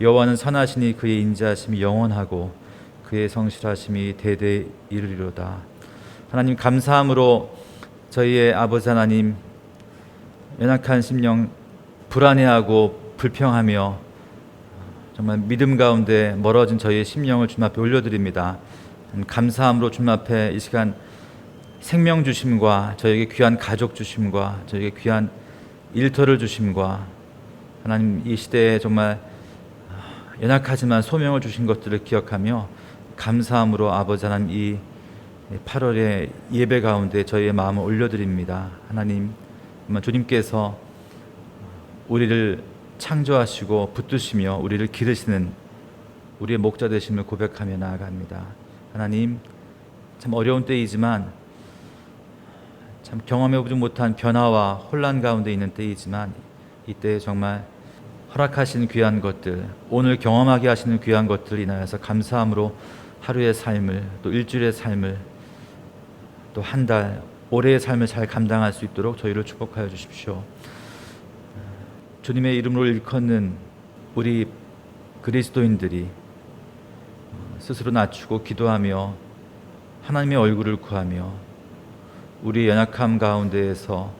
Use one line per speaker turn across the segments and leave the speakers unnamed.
여호와는 선하시니 그의 인자하심이 영원하고 그의 성실하심이 대대 이르리로다. 하나님 감사함으로 저희의 아버지 하나님 연약한 심령 불안해하고 불평하며 정말 믿음 가운데 멀어진 저희의 심령을 주님 앞에 올려드립니다. 감사함으로 주님 앞에 이 시간 생명 주심과 저에게 귀한 가족 주심과 저에게 귀한 일터를 주심과 하나님 이 시대에 정말 연약하지만 소명을 주신 것들을 기억하며 감사함으로 아버지 하나님 이 8월의 예배 가운데 저희의 마음을 올려드립니다. 하나님 주님께서 우리를 창조하시고 붙드시며 우리를 기르시는 우리의 목자 되심을 고백하며 나아갑니다. 하나님 참 어려운 때이지만 참 경험해보지 못한 변화와 혼란 가운데 있는 때이지만 이때 정말 허락하신 귀한 것들 오늘 경험하게 하시는 귀한 것들 인하여서 감사함으로 하루의 삶을 또 일주일의 삶을 또 한 달 올해의 삶을 잘 감당할 수 있도록 저희를 축복하여 주십시오. 주님의 이름으로 일컫는 우리 그리스도인들이 스스로 낮추고 기도하며 하나님의 얼굴을 구하며 우리 연약함 가운데에서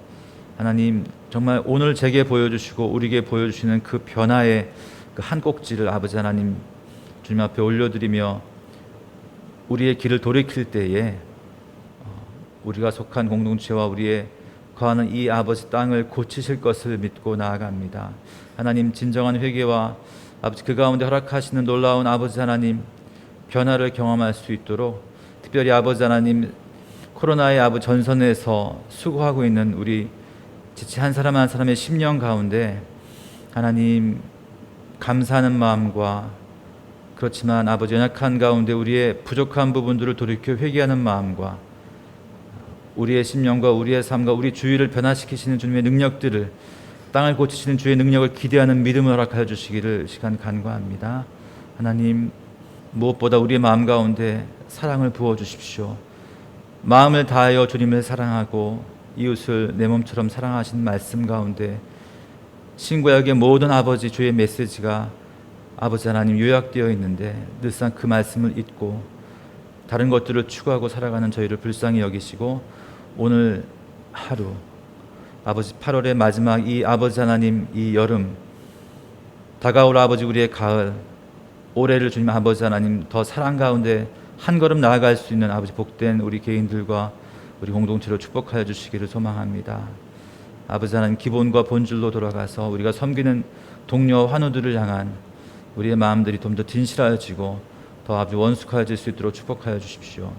하나님 정말 오늘 제게 보여주시고 우리에게 보여주시는 그 변화의 그 한 꼭지를 아버지 하나님 주님 앞에 올려드리며 우리의 길을 돌이킬 때에 어, 우리가 속한 공동체와 우리의 거하는 이 아버지 땅을 고치실 것을 믿고 나아갑니다. 하나님 진정한 회개와 아버지 그 가운데 허락하시는 놀라운 아버지 하나님 변화를 경험할 수 있도록 특별히 아버지 하나님 코로나의 아버지 전선에서 수고하고 있는 우리 지체 한 사람 한 사람의 심령 가운데 하나님 감사하는 마음과 그렇지만 아버지 연약한 가운데 우리의 부족한 부분들을 돌이켜 회개하는 마음과 우리의 심령과 우리의 삶과 우리 주위를 변화시키시는 주님의 능력들을 땅을 고치시는 주의 능력을 기대하는 믿음을 허락하여 주시기를 시간 간구합니다. 하나님 무엇보다 우리의 마음 가운데 사랑을 부어 주십시오. 마음을 다하여 주님을 사랑하고 이웃을 내 몸처럼 사랑하신 말씀 가운데 신구약의 모든 아버지 주의 메시지가 아버지 하나님 요약되어 있는데 늘상 그 말씀을 잊고 다른 것들을 추구하고 살아가는 저희를 불쌍히 여기시고 오늘 하루 아버지 8월의 마지막 이 아버지 하나님 이 여름 다가올 아버지 우리의 가을 올해를 주님 아버지 하나님 더 사랑 가운데 한 걸음 나아갈 수 있는 아버지 복된 우리 개인들과 우리 공동체로 축복하여 주시기를 소망합니다. 아버지 하나님 기본과 본질로 돌아가서 우리가 섬기는 동료 환우들을 향한 우리의 마음들이 좀 더 진실하여지고 더 아버지 원숙하여질 수 있도록 축복하여 주십시오.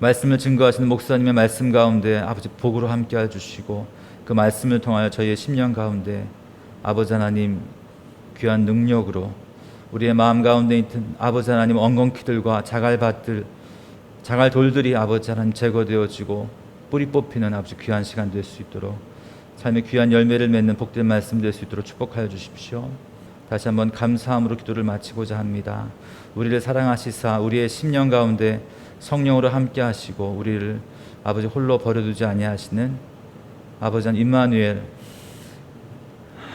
말씀을 증거하시는 목사님의 말씀 가운데 아버지 복으로 함께해 주시고 그 말씀을 통하여 저희의 심령 가운데 아버지 하나님 귀한 능력으로 우리의 마음 가운데 있는 아버지 하나님 엉겅퀴들과 자갈밭들 자갈 돌들이 아버지 하나님 제거되어지고 뿌리 뽑히는 아버지 귀한 시간 될 수 있도록 삶의 귀한 열매를 맺는 복된 말씀 될 수 있도록 축복하여 주십시오. 다시 한번 감사함으로 기도를 마치고자 합니다. 우리를 사랑하시사 우리의 심령 가운데 성령으로 함께 하시고 우리를 아버지 홀로 버려두지 아니하시는 아버지 임마누엘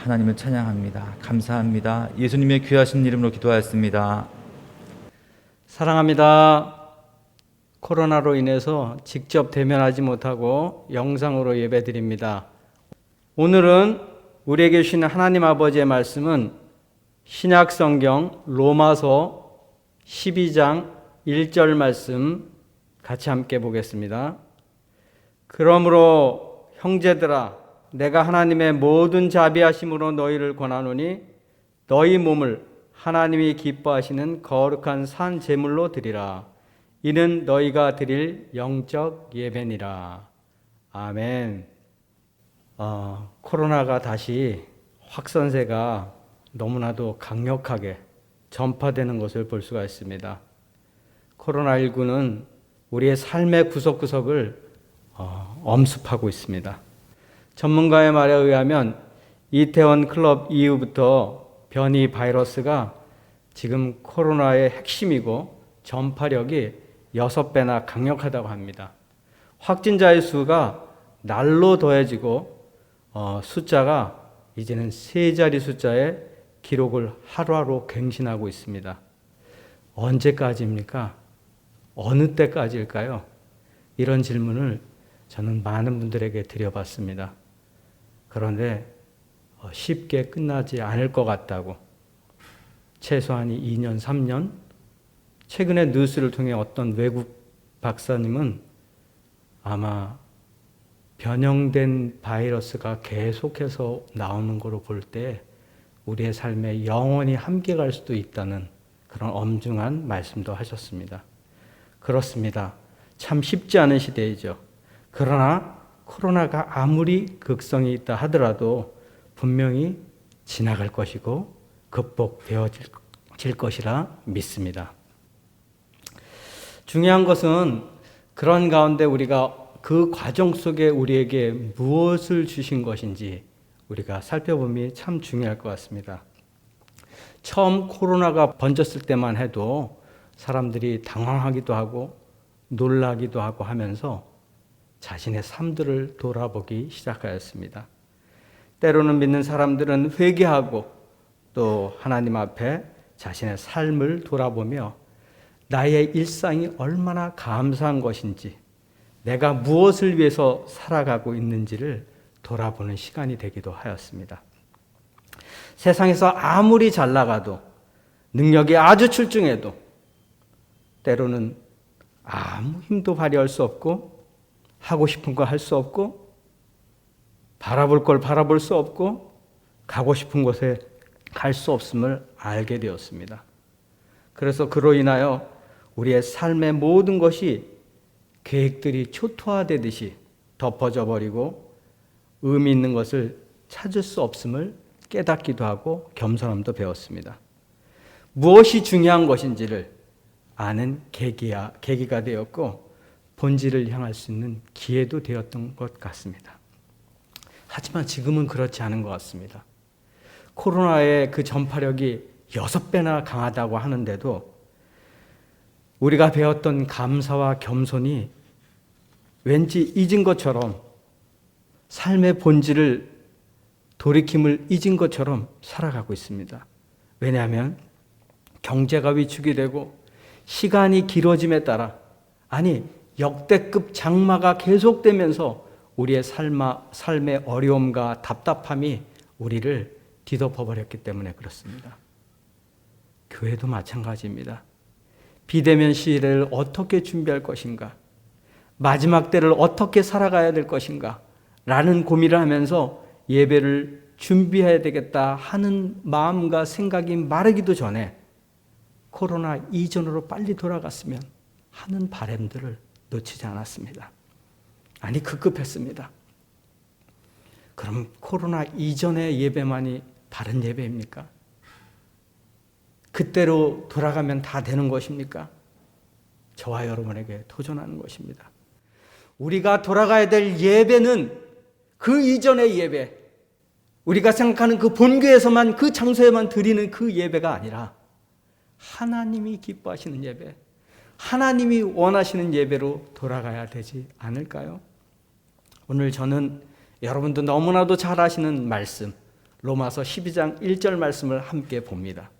하나님을 찬양합니다. 감사합니다. 예수님의 귀하신 이름으로 기도하였습니다.
사랑합니다. 코로나로 인해서 직접 대면하지 못하고 영상으로 예배드립니다. 오늘은 우리에게 주시는 하나님 아버지의 말씀은 신약 성경 로마서 12장 1절 말씀 같이 함께 보겠습니다. 그러므로 형제들아 내가 하나님의 모든 자비하심으로 너희를 권하노니 너희 몸을 하나님이 기뻐하시는 거룩한 산 제물로 드리라. 이는 너희가 드릴 영적 예배니라. 아멘. 어, 코로나가 다시 확산세가 너무나도 강력하게 전파되는 것을 볼 수가 있습니다. 코로나19는 우리의 삶의 구석구석을 어, 엄습하고 있습니다. 전문가의 말에 의하면 이태원 클럽 이후부터 변이 바이러스가 지금 코로나의 핵심이고 전파력이 6배나 강력하다고 합니다. 확진자의 수가 날로 더해지고 어, 숫자가 이제는 세 자리 숫자의 기록을 하루하루 갱신하고 있습니다. 언제까지입니까? 어느 때까지일까요? 이런 질문을 저는 많은 분들에게 드려봤습니다. 그런데 어, 쉽게 끝나지 않을 것 같다고 최소한 2년, 3년 최근에 뉴스를 통해 어떤 외국 박사님은 아마 변형된 바이러스가 계속해서 나오는 거로 볼 때 우리의 삶에 영원히 함께 갈 수도 있다는 그런 엄중한 말씀도 하셨습니다. 그렇습니다. 참 쉽지 않은 시대이죠. 그러나 코로나가 아무리 극성이 있다 하더라도 분명히 지나갈 것이고 극복되어질 것이라 믿습니다. 중요한 것은 그런 가운데 우리가 그 과정 속에 우리에게 무엇을 주신 것인지 우리가 살펴봄이 참 중요할 것 같습니다. 처음 코로나가 번졌을 때만 해도 사람들이 당황하기도 하고 놀라기도 하고 하면서 자신의 삶들을 돌아보기 시작하였습니다. 때로는 믿는 사람들은 회개하고 또 하나님 앞에 자신의 삶을 돌아보며 나의 일상이 얼마나 감사한 것인지 내가 무엇을 위해서 살아가고 있는지를 돌아보는 시간이 되기도 하였습니다. 세상에서 아무리 잘 나가도 능력이 아주 출중해도 때로는 아무 힘도 발휘할 수 없고 하고 싶은 거 할 수 없고 바라볼 걸 바라볼 수 없고 가고 싶은 곳에 갈 수 없음을 알게 되었습니다. 그래서 그로 인하여 우리의 삶의 모든 것이 계획들이 초토화되듯이 덮어져 버리고 의미 있는 것을 찾을 수 없음을 깨닫기도 하고 겸손함도 배웠습니다. 무엇이 중요한 것인지를 아는 계기야, 계기가 되었고 본질을 향할 수 있는 기회도 되었던 것 같습니다. 하지만 지금은 그렇지 않은 것 같습니다. 코로나의 그 전파력이 여섯 배나 강하다고 하는데도 우리가 배웠던 감사와 겸손이 왠지 잊은 것처럼 삶의 본질을 돌이킴을 잊은 것처럼 살아가고 있습니다. 왜냐하면 경제가 위축이 되고 시간이 길어짐에 따라 아니 역대급 장마가 계속되면서 우리의 삶아, 삶의 어려움과 답답함이 우리를 뒤덮어 버렸기 때문에 그렇습니다. 교회도 마찬가지입니다. 비대면 시대를 어떻게 준비할 것인가? 마지막 때를 어떻게 살아가야 될 것인가? 라는 고민을 하면서 예배를 준비해야 되겠다 하는 마음과 생각이 마르기도 전에 코로나 이전으로 빨리 돌아갔으면 하는 바램들을 놓치지 않았습니다. 아니 급급했습니다. 그럼 코로나 이전의 예배만이 바른 예배입니까? 그때로 돌아가면 다 되는 것입니까? 저와 여러분에게 도전하는 것입니다. 우리가 돌아가야 될 예배는 그 이전의 예배, 우리가 생각하는 그 본교에서만 그 장소에만 드리는 그 예배가 아니라 하나님이 기뻐하시는 예배, 하나님이 원하시는 예배로 돌아가야 되지 않을까요? 오늘 저는 여러분도 너무나도 잘 아시는 말씀, 로마서 12장 1절 말씀을 함께 봅니다.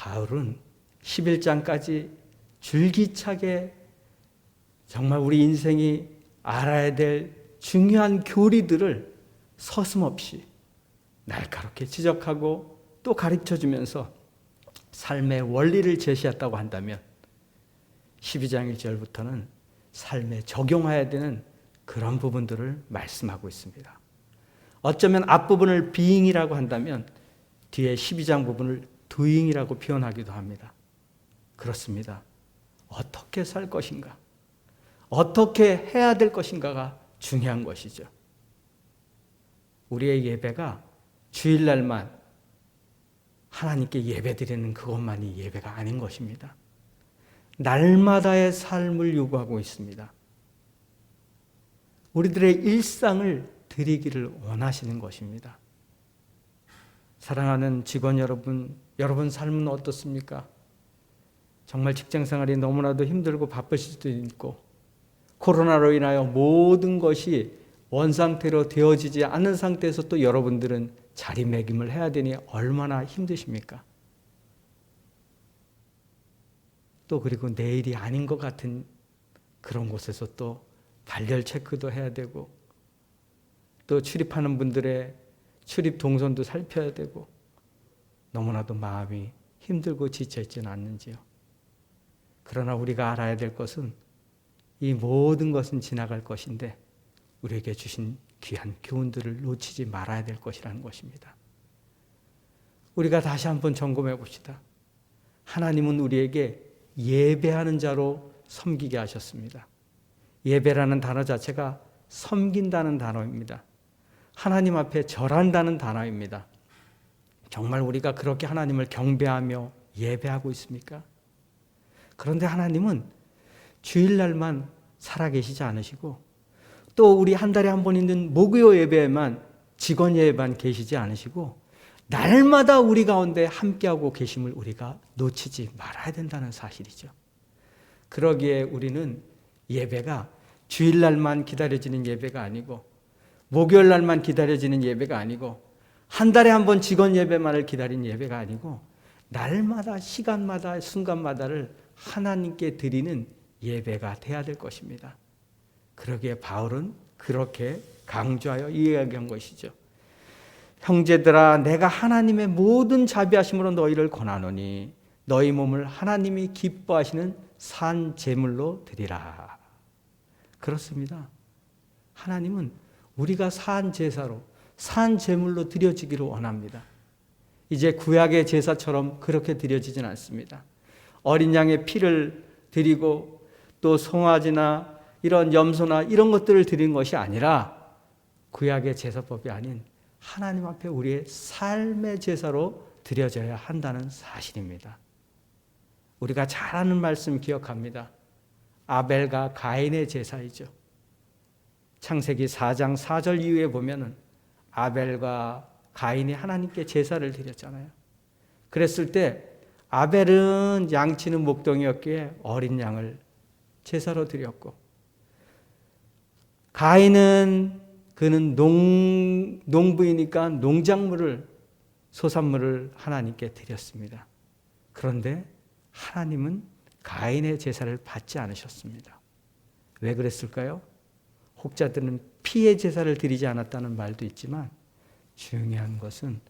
바울은 11장까지 줄기차게 정말 우리 인생이 알아야 될 중요한 교리들을 서슴없이 날카롭게 지적하고 또 가르쳐 주면서 삶의 원리를 제시했다고 한다면 12장 1절부터는 삶에 적용해야 되는 그런 부분들을 말씀하고 있습니다. 어쩌면 앞부분을 being이라고 한다면 뒤에 12장 부분을 doing이라고 표현하기도 합니다. 그렇습니다. 어떻게 살 것인가? 어떻게 해야 될 것인가가 중요한 것이죠. 우리의 예배가 주일날만 하나님께 예배드리는 그것만이 예배가 아닌 것입니다. 날마다의 삶을 요구하고 있습니다. 우리들의 일상을 드리기를 원하시는 것입니다. 사랑하는 직원 여러분, 여러분 삶은 어떻습니까? 정말 직장 생활이 너무나도 힘들고 바쁘실 수도 있고, 코로나로 인하여 모든 것이 원상태로 되어지지 않는 상태에서 또 여러분들은 자리매김을 해야 되니 얼마나 힘드십니까? 또 그리고 내일이 아닌 것 같은 그런 곳에서 또 발열 체크도 해야 되고 또 출입하는 분들의 출입 동선도 살펴야 되고 너무나도 마음이 힘들고 지쳐 있지는 않는지요. 그러나 우리가 알아야 될 것은 이 모든 것은 지나갈 것인데 우리에게 주신 귀한 교훈들을 놓치지 말아야 될 것이라는 것입니다. 우리가 다시 한번 점검해 봅시다. 하나님은 우리에게 예배하는 자로 섬기게 하셨습니다. 예배라는 단어 자체가 섬긴다는 단어입니다. 하나님 앞에 절한다는 단어입니다. 정말 우리가 그렇게 하나님을 경배하며 예배하고 있습니까? 그런데 하나님은 주일날만 살아계시지 않으시고 또 우리 한 달에 한 번 있는 목요 예배에만 직원 예배만 계시지 않으시고 날마다 우리 가운데 함께하고 계심을 우리가 놓치지 말아야 된다는 사실이죠. 그러기에 우리는 예배가 주일날만 기다려지는 예배가 아니고 목요일날만 기다려지는 예배가 아니고 한 달에 한 번 직원 예배만을 기다린 예배가 아니고 날마다 시간마다 순간마다를 하나님께 드리는 예배가 돼야 될 것입니다. 그러기에 바울은 그렇게 강조하여 이야기한 것이죠. 형제들아 내가 하나님의 모든 자비하심으로 너희를 권하노니 너희 몸을 하나님이 기뻐하시는 산 제물로 드리라. 그렇습니다. 하나님은 우리가 산 제사로 산 제물로 드려지기를 원합니다. 이제 구약의 제사처럼 그렇게 드려지진 않습니다. 어린 양의 피를 드리고 또 송아지나 이런 염소나 이런 것들을 드린 것이 아니라 구약의 제사법이 아닌 하나님 앞에 우리의 삶의 제사로 드려져야 한다는 사실입니다. 우리가 잘 아는 말씀 기억합니다. 아벨과 가인의 제사이죠. 창세기 4장 4절 이후에 보면은 아벨과 가인이 하나님께 제사를 드렸잖아요. 그랬을 때 아벨은 양치는 목동이었기에 어린 양을 제사로 드렸고 가인은 그는 농, 농부이니까 농작물을 소산물을 하나님께 드렸습니다. 그런데 하나님은 가인의 제사를 받지 않으셨습니다. 왜 그랬을까요? 혹자들은 피의 제사를 드리지 않았다는 말도 있지만 중요한 것은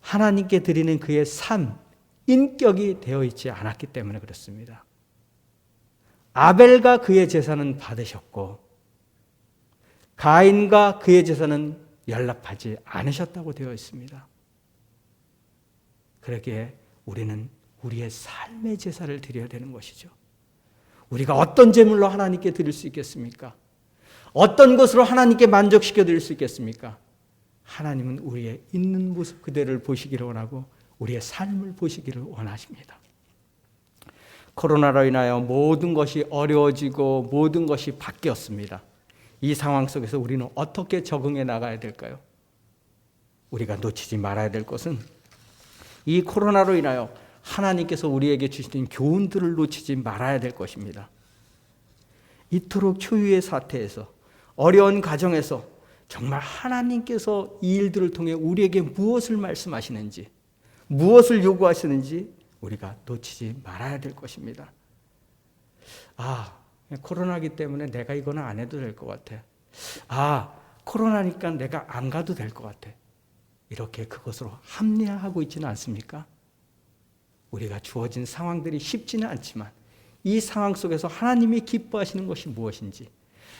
하나님께 드리는 그의 삶, 인격이 되어 있지 않았기 때문에 그렇습니다. 아벨과 그의 제사는 받으셨고 가인과 그의 제사는 연락하지 않으셨다고 되어 있습니다. 그러기에 우리는 우리의 삶의 제사를 드려야 되는 것이죠. 우리가 어떤 제물로 하나님께 드릴 수 있겠습니까? 어떤 것으로 하나님께 만족시켜 드릴 수 있겠습니까? 하나님은 우리의 있는 모습 그대를 보시기를 원하고 우리의 삶을 보시기를 원하십니다. 코로나로 인하여 모든 것이 어려워지고 모든 것이 바뀌었습니다. 이 상황 속에서 우리는 어떻게 적응해 나가야 될까요? 우리가 놓치지 말아야 될 것은 이 코로나로 인하여 하나님께서 우리에게 주시는 교훈들을 놓치지 말아야 될 것입니다. 이토록 초유의 사태에서 어려운 가정에서 정말 하나님께서 이 일들을 통해 우리에게 무엇을 말씀하시는지, 무엇을 요구하시는지 우리가 놓치지 말아야 될 것입니다. 아, 코로나기 때문에 내가 이거는 안 해도 될 것 같아. 아, 코로나니까 내가 안 가도 될 것 같아. 이렇게 그것으로 합리화하고 있지는 않습니까? 우리가 주어진 상황들이 쉽지는 않지만 이 상황 속에서 하나님이 기뻐하시는 것이 무엇인지,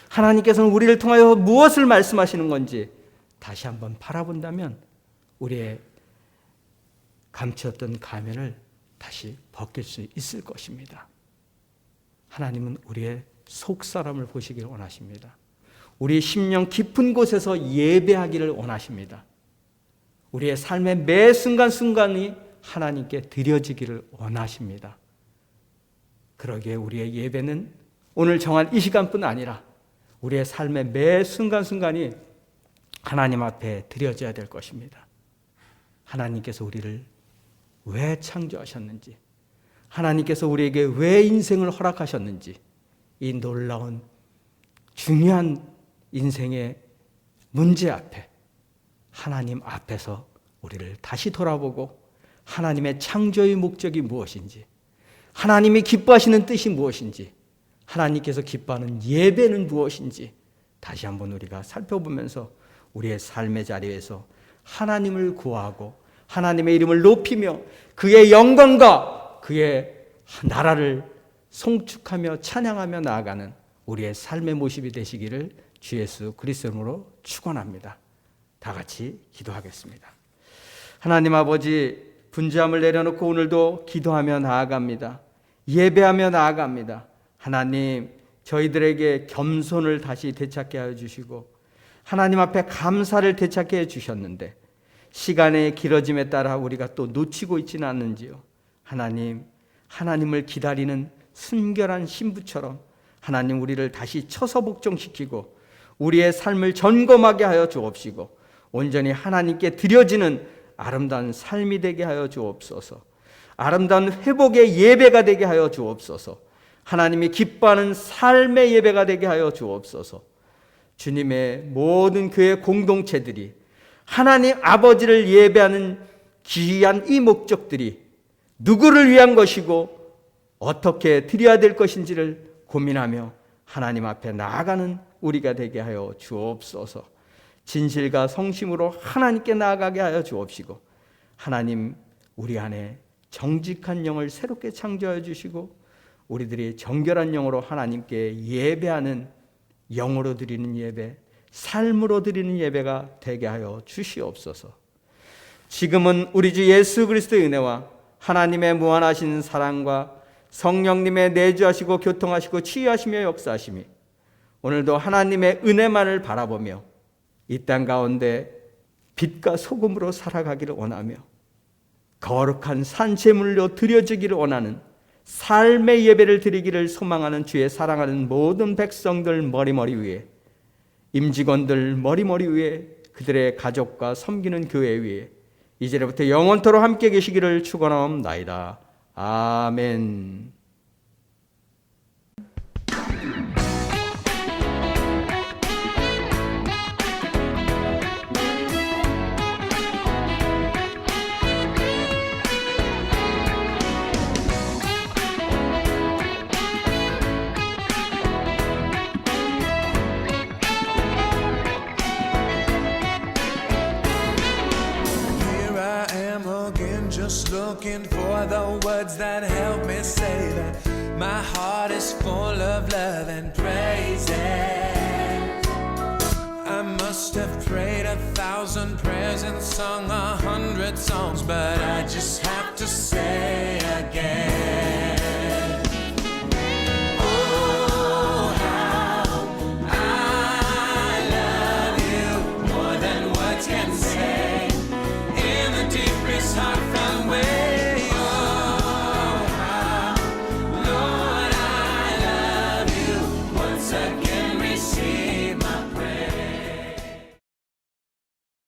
하나님께서는 우리를 통하여 무엇을 말씀하시는 건지 다시 한번 바라본다면 우리의 감추었던 가면을 다시 벗길 수 있을 것입니다. 하나님은 우리의 속 사람을 보시기를 원하십니다. 우리 심령 깊은 곳에서 예배하기를 원하십니다. 우리의 삶의 매 순간순간이 하나님께 드려지기를 원하십니다. 그러기에 우리의 예배는 오늘 정한 이 시간뿐 아니라 우리의 삶의 매 순간순간이 하나님 앞에 드려져야 될 것입니다. 하나님께서 우리를 왜 창조하셨는지, 하나님께서 우리에게 왜 인생을 허락하셨는지, 이 놀라운 중요한 인생의 문제 앞에 하나님 앞에서 우리를 다시 돌아보고 하나님의 창조의 목적이 무엇인지, 하나님이 기뻐하시는 뜻이 무엇인지, 하나님께서 기뻐하는 예배는 무엇인지 다시 한번 우리가 살펴보면서 우리의 삶의 자리에서 하나님을 구하고 하나님의 이름을 높이며 그의 영광과 그의 나라를 송축하며 찬양하며 나아가는 우리의 삶의 모습이 되시기를 주 예수 그리스도로 축원합니다. 다 같이 기도하겠습니다. 하나님 아버지 분주함을 내려놓고 오늘도 기도하며 나아갑니다. 예배하며 나아갑니다. 하나님 저희들에게 겸손을 다시 되찾게 하여 주시고 하나님 앞에 감사를 되찾게 해 주셨는데 시간의 길어짐에 따라 우리가 또 놓치고 있지는 않는지요. 하나님 하나님을 기다리는 순결한 신부처럼 하나님 우리를 다시 쳐서 복종시키고 우리의 삶을 점검하게 하여 주옵시고 온전히 하나님께 드려지는 아름다운 삶이 되게 하여 주옵소서. 아름다운 회복의 예배가 되게 하여 주옵소서. 하나님이 기뻐하는 삶의 예배가 되게 하여 주옵소서. 주님의 모든 교회 공동체들이 하나님 아버지를 예배하는 귀한 이 목적들이 누구를 위한 것이고 어떻게 드려야 될 것인지를 고민하며 하나님 앞에 나아가는 우리가 되게 하여 주옵소서. 진실과 성심으로 하나님께 나아가게 하여 주옵시고 하나님 우리 안에 정직한 영을 새롭게 창조하여 주시고 우리들이 정결한 영으로 하나님께 예배하는 영으로 드리는 예배, 삶으로 드리는 예배가 되게 하여 주시옵소서. 지금은 우리 주 예수 그리스도의 은혜와 하나님의 무한하신 사랑과 성령님의 내주하시고 교통하시고 치유하시며 역사하심이 오늘도 하나님의 은혜만을 바라보며 이 땅 가운데 빛과 소금으로 살아가기를 원하며 거룩한 산재물로 드려지기를 원하는 삶의 예배를 드리기를 소망하는 주의 사랑하는 모든 백성들 머리머리 위에 임직원들 머리머리 위에 그들의 가족과 섬기는 교회 위에 이제부터 영원토록 함께 계시기를 축원하옵나이다. 아멘.
Looking for the words that help me say that my heart is full of love and praises. I must have prayed a thousand prayers and sung a hundred songs, but I just have to say again.